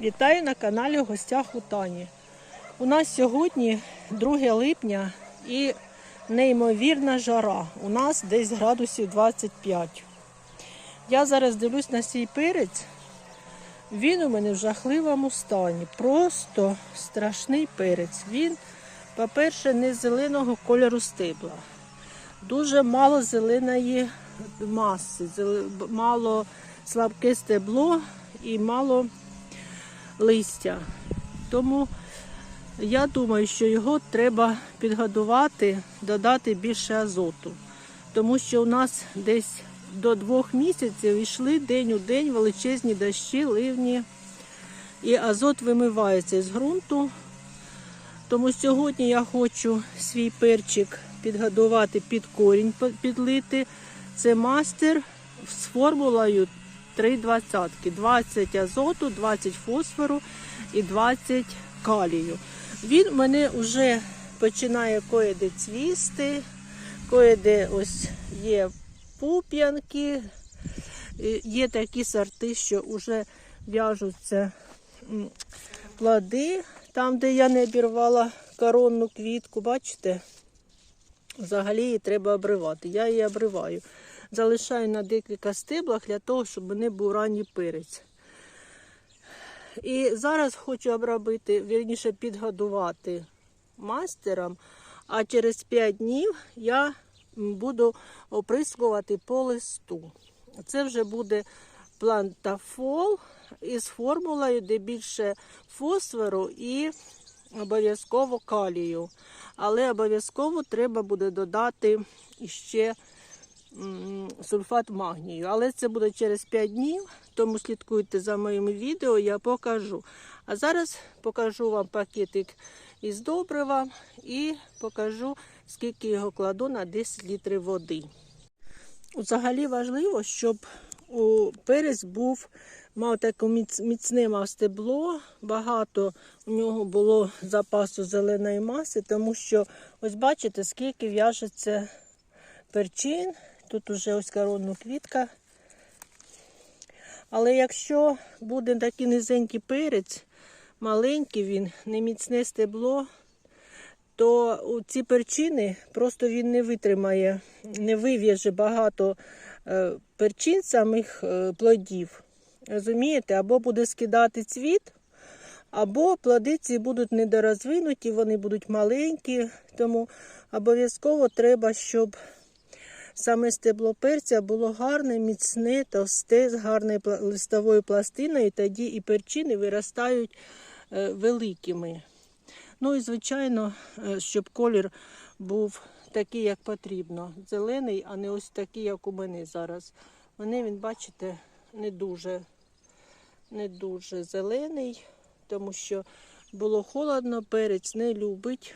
Вітаю на каналі в гостях у Тані. У нас сьогодні 2 липня і неймовірна жара. У нас десь градусів 25. Я зараз дивлюсь на свій перець. Він у мене в жахливому стані. Просто страшний перець. Він, по-перше, не зеленого кольору стебла. Дуже мало зеленої маси, мало слабке стебло і мало листя. Тому я думаю, що його треба підгодувати, додати більше азоту. Тому що у нас десь до двох місяців йшли день у день величезні дощі, ливні, і азот вимивається з ґрунту. Тому сьогодні я хочу свій перчик підгодувати під корінь, підлити. Це мастер з формулою 3,20. 20 азоту, 20 фосфору і 20 калію. Він мене вже починає коїде цвісти, коїде ось є пуп'янки, є такі сорти, що вже в'яжуться плоди, там, де я не обірвала коронну квітку, бачите? Взагалі її треба обривати. Я її обриваю. Залишаю на декілька стеблах для того, щоб не був ранній перець. І зараз хочу обробити, вірніше підгодувати мастером, а через 5 днів я буду оприскувати по листу. Це вже буде плантафол із формулою, де більше фосфору і обов'язково калію. Але обов'язково треба буде додати ще сульфат магнію. Але це буде через 5 днів, тому слідкуйте за моїми відео, я покажу. А зараз покажу вам пакетик із добрива і покажу, скільки його кладу на 10 літрів води. Взагалі важливо, щоб у перець був мав таке міцне мав стебло, багато у нього було запасу зеленої маси, тому що ось бачите, скільки в'яжеться перчин. Тут уже ось коронна квітка. Але якщо буде такий низенький перець, маленький він, не міцне стебло, то у ці перчини просто він не витримає, не вив'яже багато е, перчин самих е, плодів. Розумієте, або буде скидати цвіт, або плоди ці будуть недорозвинуті, вони будуть маленькі, тому обов'язково треба, щоб саме стебло перця було гарне, міцне, товсте, з гарною листовою пластиною, тоді і перчини виростають е, великими. Ну і звичайно, е, щоб колір був такий, як потрібно. Зелений, а не ось такий, як у мене зараз. Мене він, бачите, не дуже, не дуже зелений, тому що було холодно, перець не любить.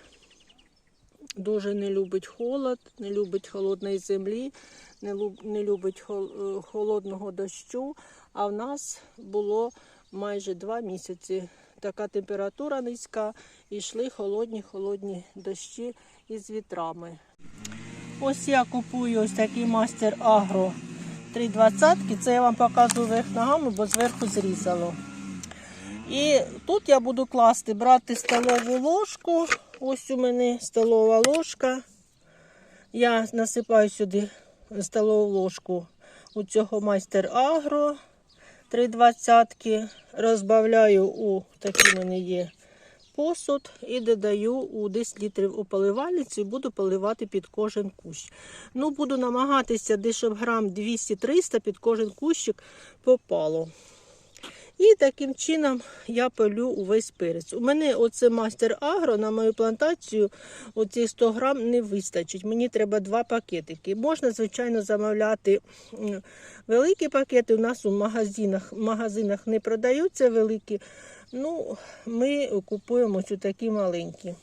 Дуже не любить холод, не любить холодної землі, не, люб- не любить е, холодного дощу. А в нас було майже два місяці така температура низька, і йшли холодні холодні дощі із вітрами. Ось я купую ось такий мастер агро 320. Це я вам показую верх ногами, бо зверху зрізало. І тут я буду класти, брати столову ложку. Ось у мене столова ложка. Я насипаю сюди столову ложку у цього майстер агро 320. Розбавляю у такий мене є посуд і додаю у 10 літрів у поливальницю і буду поливати під кожен кущ. Ну, буду намагатися десь щоб грам 200-300 під кожен кущик попало. І таким чином я пилю увесь перець. У мене оце мастер агро на мою плантацію, оці 100 грам не вистачить. Мені треба два пакетики. Можна, звичайно, замовляти великі пакети. У нас у магазинах, магазинах не продаються великі. Ну, ми купуємо ось такі маленькі.